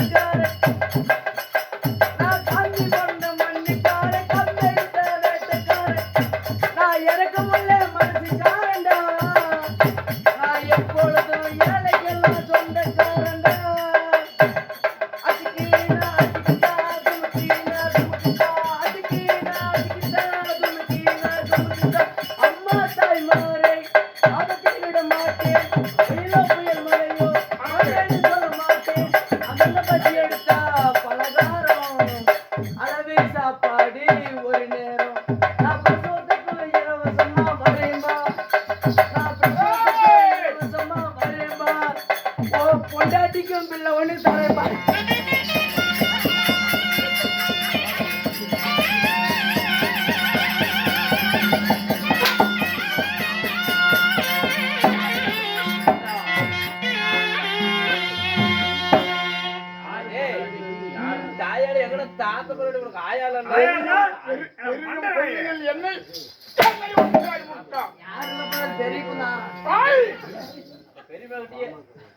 வேட்டக்காரன் தெரியுமா? வாய் பெரிய மகட்டியே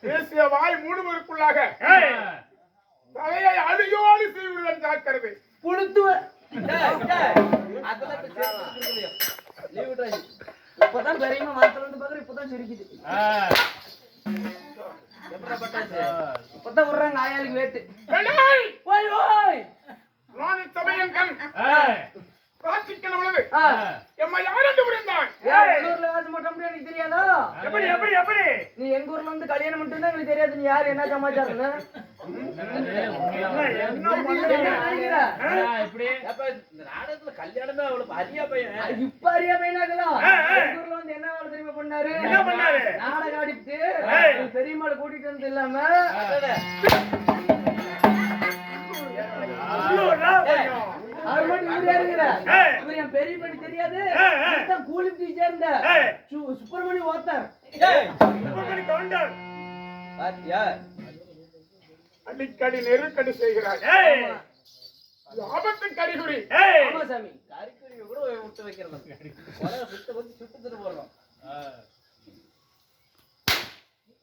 பேசிய வாய் மூடுவதற்குள்ளாக தலையை சேர்த்து கொடுக்கலையோ. leave விட்டுறாங்க. இப்பதான் பெரியமா மரத்துல இருந்து பாக்குற இப்பதான் சிரிக்குது? இப்பதான் விடுறாங்க ஆயாளுக்கு வேட்டு. ஏய், ஓய் ஓய்! ராணி சபையன் கண் உள்ளது ஆ, எம்மா யாரென்று புரிந்தாய் வாசம் போட்ட முடியாது எனக்கு தெரியாதா? எப்படி எப்படி எப்படி? நீ எங்க ஊர்ல வந்து கல்யாணம் மட்டும் தான் எனக்கு தெரியாது. நீ யாரு? என்ன சமாச்சாரம் என்ன என்ன பண்றீங்க? என்ன இவரு என் பெரிய பண்ணி தெரியாது. கூலிக்கு சேர்ந்த சுப்பிரமணி ஓத்தர். சுப்பிரமணி கவுண்டர். பாத்தியா? அடிக்கடி நெருக்கடி இது ஆபத்து. ஆமா. சாமி. கறிக்குருவி கூட விட்டு வைக்கிறோம் சுத்த சுட்டு திட்டு போடுறோம்.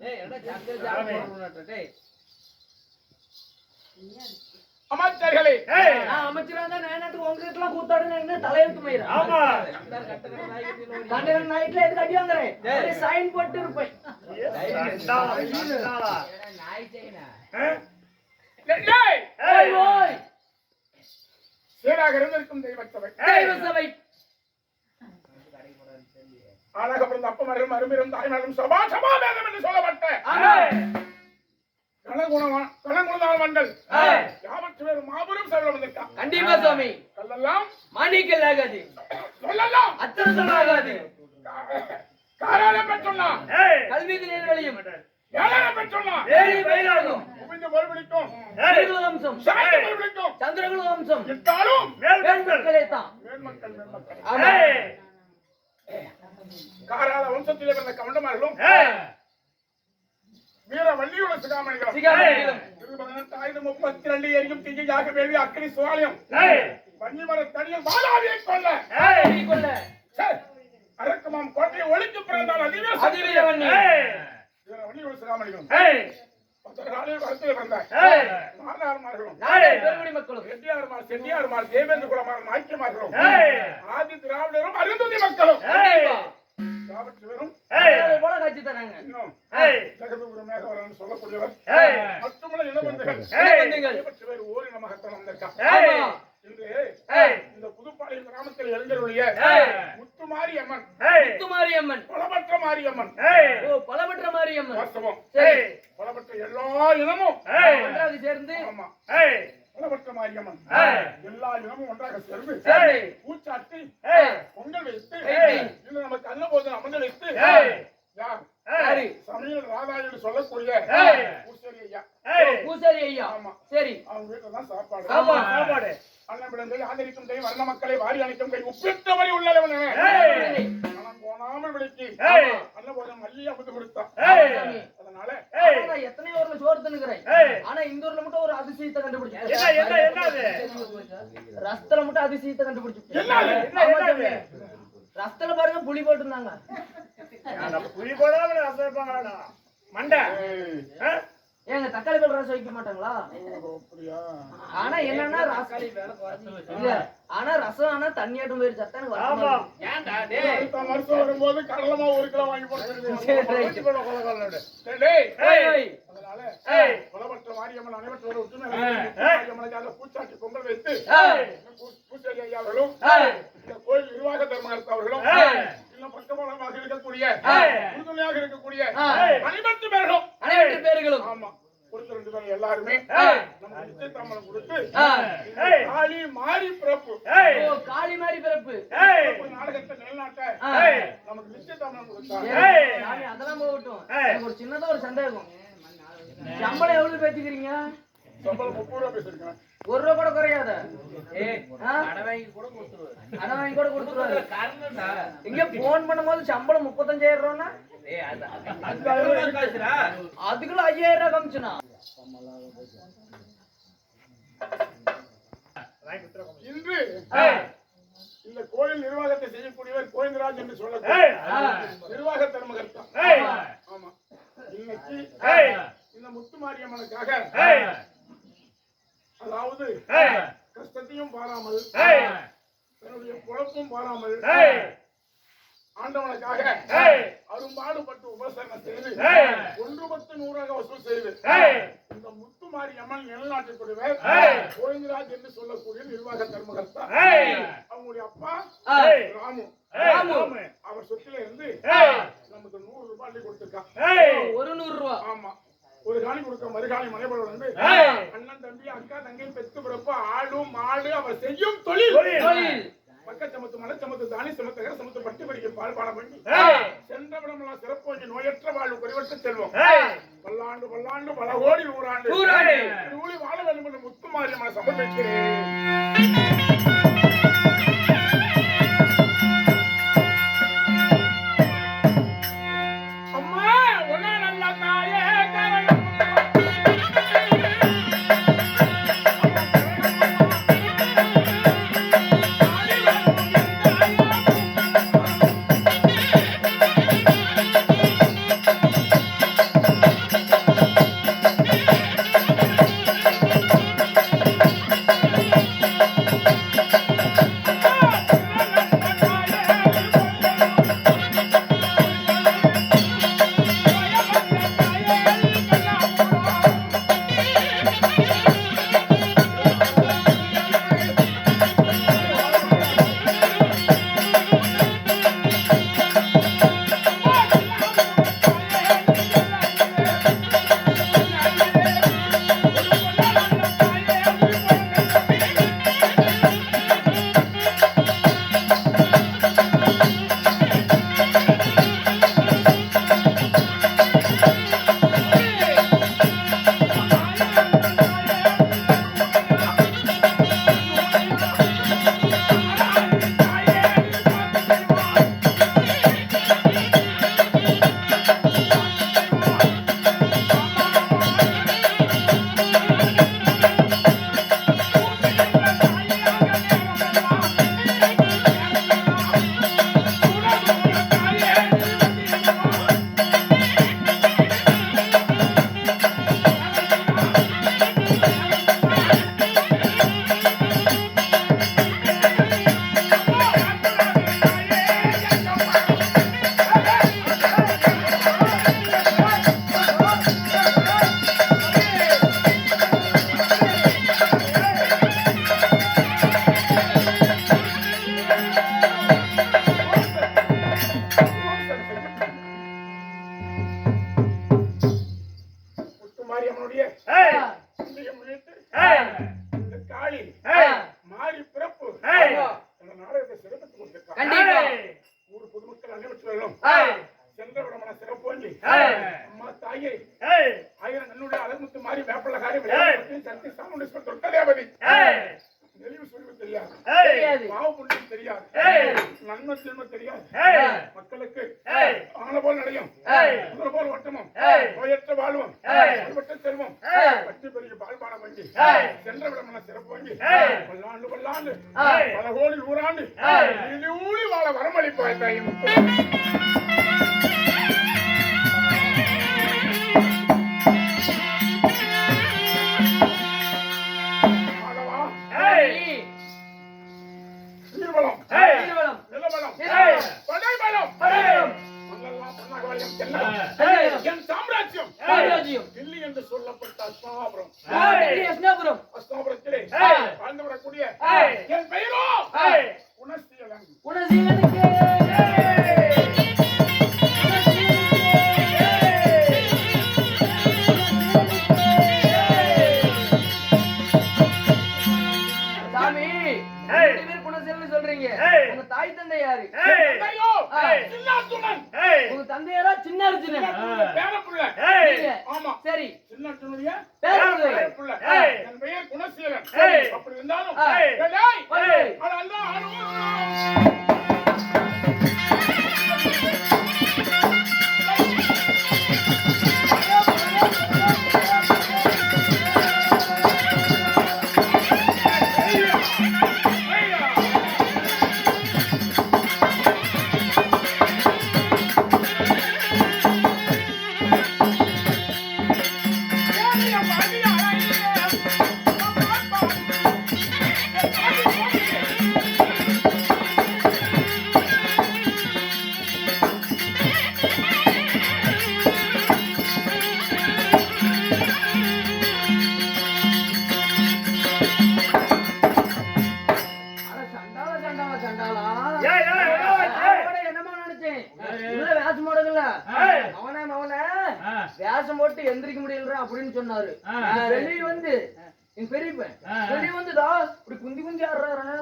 ஏய் என்ன சக்கரை ஜாம அமைச்சர்களே. ஏய், நான் அமைச்சரா இருந்தா நான் என்னத்துக்கு உங்ககிட்ட எல்லாம் கூத்தாடுன்னு என்ன தலையெழுத்து மயிரா? ஆமா. கட்ட கட்ட நாய் கட்டி கண்டன நைட்ல வாங்குறேன் சைன் போட்டு இருப்பேன். சண்டாளா, சண்டாளா. நாய் செய்யனா ஆ? ஏய், ஓய். ஓய் சீராக இருந்திருக்கும் தெய்வத்தவை தெய்வ சபை ஆளாக பிறந்த அப்பமரும் அருமிரும் தாய்மாரும் சபா சமாவேதம் என்று சொல்லப்பட்ட ஏய். யாவற்று வேறு மாபெரும் செல்வம் வந்திருக்கான் கண்டிப்பா சாமி கல்லெல்லாம் மாணிக்கல் ஆகாது. சொல்லலாம் அத்தனை சொல்லாகாது காரால பெற்றுள்ளா ஏய், கல்விக்கு நேர்வழியும் ஏழால பெற்றுள்ளா ஏழி பயிராகும் குவிந்து மறுபடிக்கும் வம்சம். சாய்ந்து மறுபடிக்கும் சந்திரகுல வம்சம். இட்டாலும் மேல் வேல் மக்கள். மக்களே தான் ஆமா ஏய், காரால வம்சத்திலே பிறந்த கவண்டமார்களும் ஏய், வீர வள்ளியுள்ள சிகாமணிகளும் பதினெட்டாயிரம் முப்பத்தி ரெண்டு எரியும் தீயாக வேள்வி அக்கனி சுவாலயம். வன்னிமர தனியில் வாதாவியை கொல்ல. சே, அரக்கமாம் கோட்டையை ஒழித்து பிறந்தால் அதிவே அதிவீர வன்னி. ஏய், வீர வள்ளியுள்ள சிகாமணிகளும். செட்டியார்மார் தேவேந்திர குலமார் நாய்க்கமார்களும் ஏய், ஆதி திராவிடரும் அருந்ததி மக்களும். போல காட்சி தராங்க ஜெகதகுரு மேகவரன் சொல்லக்கூடியவர். ஏய், மற்றுமுள்ள இனபந்துகள் ஏய், வந்துங்கள் பத்து பேர் ஓரின மகத்தன் வந்திருக்கா ஏய், ஆமா. இன்று இந்த புதுப்பாளையம் கிராமத்தில் எழுந்தருடைய முத்துமாரி அம்மன் ஏய், முத்துமாரியம்மன். பலமற்ற மாரியம்மன். ஓ பலமற்ற மாரியம்மன். வாஸ்தவம். பலமற்ற எல்லா இனமும். சேர்ந்து ஆமா. பலமற்ற மாரியம்மன். எல்லா இனமும் ஒன்றாக சேர்ந்து சரி பூச்சாட்டி ஏய், பொங்கல் வைத்து ஏய். இன்னும் நமக்கு அன்னபோதன் அமர்ந்து வைத்து சமையல் ராதாயில் சொல்லக்கூடிய ஏய். பூசரி ஐயா. ஏய், பூசாரி ஐயா. ஆமா. சரி. அவங்க வீட்டுல தான் சாப்பாடு. ஆமா, சாப்பாடு. அன்னமிடங்கள் ஆதரிக்கும் கை வர்ண மக்களை வாரி அணைக்கும் கை உப்பிட்டவரை உள்ளவனே ஏய், மனம் போனாமல் விளக்கி ஏய், அன்னபோதன் மல்லி அமுது கொடுத்தான். அதனால ஆனா எத்தனை ஊர்ல சோறு தின்னுக்கிறேன். ஆனா இந்த ஊர்ல மட்டும் ஒரு அதிசயத்தை கண்டுபிடிச்சேன் என்ன, என்ன? ரஸ்தல மட்டும் அதிசயத்தை கண்டுபிடிச்சு என்னது? என்ன, என்னது? ரஸ்தல பாருங்க புளி போட்டிருந்தாங்க போடாம ரசம். மண்டை ஆ? ஏங்க தக்காளி பழ ரசம் வைக்க மாட்டாங்களா? அப்படியா? ஆனா என்னன்னா ரசம். தக்காளி இல்ல ஆனா ரசம் ஆனா தண்ணியாட்டும் போயிரு சத்தானு ஆமா. ஏன்டா டேய். அடுத்த வருஷம் வரும்போது கடலை மாவு ஒரு கிலோ வாங்கி ரைட். டேய் ஏய், அதனால ஏய். குலமற்ற மாரியம்மன் அனைவற்றோட ஏய். மாரியம்மனுக்காக பூச்சாட்டி பொங்கல் வைத்து ஏய், பூ- பூசாரி ஐயா அவர்களும் ஏய், இந்த கோயில் நிர்வாக தர்மகர்த்தா அவர்களும் ஏய். இன்னும் பக்கபலமாக இருக்கக்கூடிய. உறுதுணையாக இருக்கக்கூடிய. அனைவத்து பேர்களும். அனைவரு பேர்களும். ஆமா. ஒருத்தர் ரெண்டு பேரும் எல்லாருமே. நம்ம கொடுத்து. காளி மாறி பிறப்பு. காளி மாதிரி பிறப்பு. நாடகத்தை நிலநாட்ட நமக்கு நிச்சயதாமலம் கொடுத்தாங்க அதெல்லாம் போகட்டும். ஒரு சின்னதா ஒரு சந்தேகம். சம்பளம் எவ்வளவு பேசிக்கிறீங்க சம்பளம் முப்பது ரூபா பேசிருக்கேன் ஒரு ரூபா கூட குறையாத ஆ? கடை வாங்கி கூட கொடுத்துருவாரு இங்க போன் பண்ணும்போது சம்பளம் முப்பத்தஞ்சாயிரம் ரூபான்னா அதுக்குள்ள ஐயாயிரம் ரூபாய் கமிச்சுனா இன்று. இந்த கோயில் நிர்வாகத்தை செய்யக்கூடியவர் கோவிந்தராஜ் என்று. சொல்லக்கூடிய நிர்வாக தர்மகர்த்தா. ஆமா இன்னைக்கு. இந்த முத்து மாரியம்மனுக்காக ஏய். அதாவது. கஷ்டத்தையும் பாராமல் ஏய். தன்னுடைய குழப்பம் பாராமல் ஏய். ஆண்டவனுக்காக ஏய். அரும்பாடுபட்டு உபசரணம் செய்து ஏய். ஒன்று பத்து நூறாக வசூல் செய்து ஏய். இந்த முத்து மாரியம்மன் நிலநாட்டுக்குரியவர் ஏய். கோவிந்தராஜ் என்று சொல்லக்கூடிய நிர்வாக தர்மகர்த்தா ஏய். அவங்களுடைய அப்பா ஏய். ராமு. அவர் சொத்துல இருந்து. நமக்கு நூறு ரூபாய் கொடுத்திருக்கான் ஏய். ஒரு நூறு ரூபா ஆமா ஒரு காணி கொடுக்க மறுகாணி மனைபட வந்து. அண்ணன் தம்பி அக்கா தங்கை பெத்து பிறப்பு ஆடு மாடு அவர் செய்யும் தொழில் பக்கச்சமத்து மலைச்சமத்து தானி சமத்து அகர சமத்து பட்டி படிக்க பால் பாடம் பண்ணி ஏய். சென்றவிடமெல்லாம் சிறப்பு வங்கி நோயற்ற வாழ்வு குறைவற்ற செல்வம். பல்லாண்டு பல்லாண்டு பல கோடி நூறாண்டு. நூறி வாழ வேண்டும் என்று முத்து மாரியம்மனை சமர்ப்பிக்கிறேன் அம்மா உன்னை நல்ல தாயே முத்து பாவ புண்ணியம் தெரியாது ஏய். நன்மை தீன்மை தெரியாது ஏய். மக்களுக்கு ஏய். ஆன போல் நடையும் ஏய். முதல் போல் வட்டமும் ஏய். நோயற்ற வாழ்வும் ஏய். அறுபட்ட செல்வம். பற்றி பெரிய பால்பானம் வங்கி ஏய். சென்ற விடமான சிறப்பு வங்கி. பல்லாண்டு பல்லாண்டு ஏய். பல கோடி நூறாண்டு. இது ஊழி வாழ வரமளிப்பாய் தாய் முத்து அப்படி இருந்தாலும் என்னமோ நினைச்சேன் வேஷம். அவனே அவனே வேஷம் போட்டு எந்திரிக்க முடியலடா அப்படின்னு சொன்னாரு. வெளிய வந்து என் பெரியப்பன் வெளிய வந்துடா இப்படி குந்தி குந்தி ஆடுறாரு?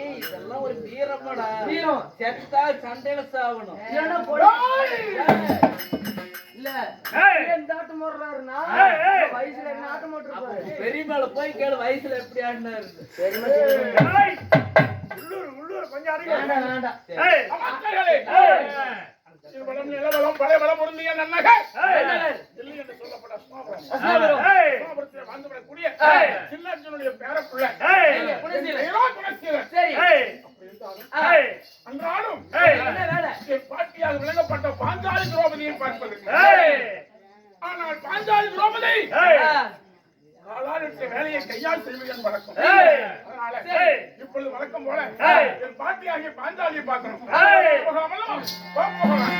ஏய் இதெல்லாம் ஒரு வீரமாடா வீரம். செத்தா சண்டையில சாவணும். இல்லன்னா போடா. இல்ல ஏய். எந்த ஆட்டம் போடுறாருன்னா? ஏய், ஏய். வயசுல என்ன ஆட்டம் போட்டுருப்பாரு? பெரிய மேல போய் கேளு வயசுல எப்படி ஆடினாரு. உள்ளூர், உள்ளூர், கொஞ்சம். திருமணம், நிலவலம், படைபலம் பொருந்திய நன்னகர். ஏய். இல்லை என்று சொல்லப்பட்ட. சின்னார்ஜுனுடைய பேரப்புள்ள. பாட்டியாக விளங்கப்பட்ட பாஞ்சாலி திரௌபதியை பார்ப்பதற்கு. ஆனால் பாஞ்சாலி திரௌபதி. காலால் வேலையை கையால் செய்வது என் வழக்கம் இப்பொழுது வழக்கம் போல. என் பாட்டியாகிய பாஞ்சாலியை பார்க்கணும். போகலாம்.